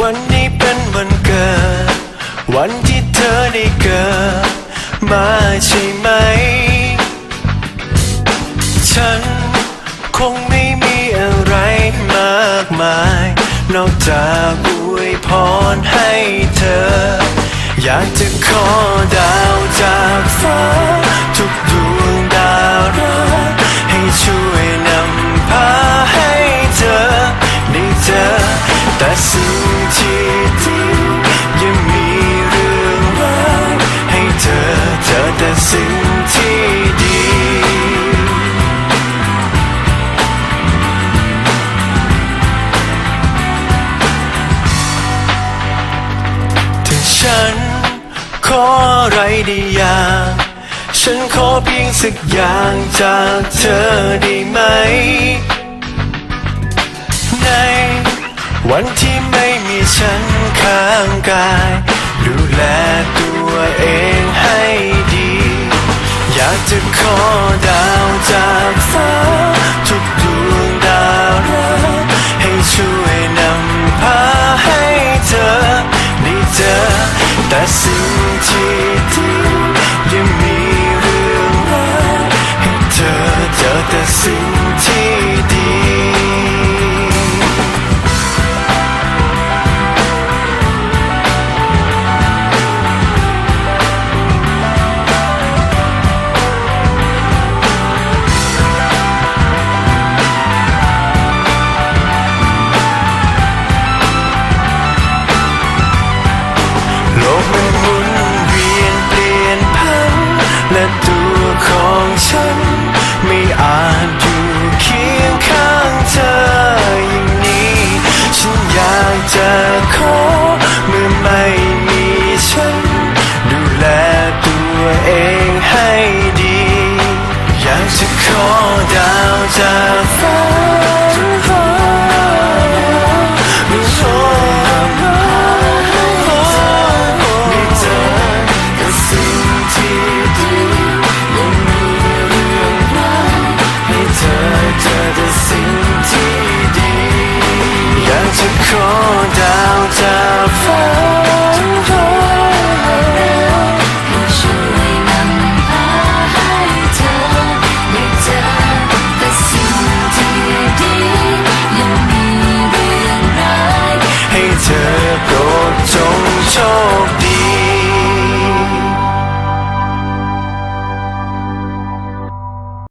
วันนี้เป็นวันเกิด วันที่เธอได้เกิดมาใช่ไหม ฉันคงไม่มีอะไรมากมาย นอกจากอวยพรให้เธอ อยากจะขอดาวจากฟ้า ทุกดวงดาวรักให้ช่วยนำพาให้เธอได้เจอแต่สิ่ง ที่ดียังมีเรื่องราวให้เธอเจอแต่สิ่งที่ดีถ้าฉันขออะไรได้อย่างฉันขอเพียงสักอย่างจากเธอได้ไหม ในวันที่ ฉันข้างกาย ดูแลตัวเองให้ดี อยากจะขอดาวจากฟ้า ทุกดวงดาวรักให้ช่วยนำพาให้เธอได้เจอแต่สิ่งที่ดี จะขอเมื่อไม่มีฉัน ดูแลตัวเองให้ดี อยากจะขอดาวจากฟ้า Don't.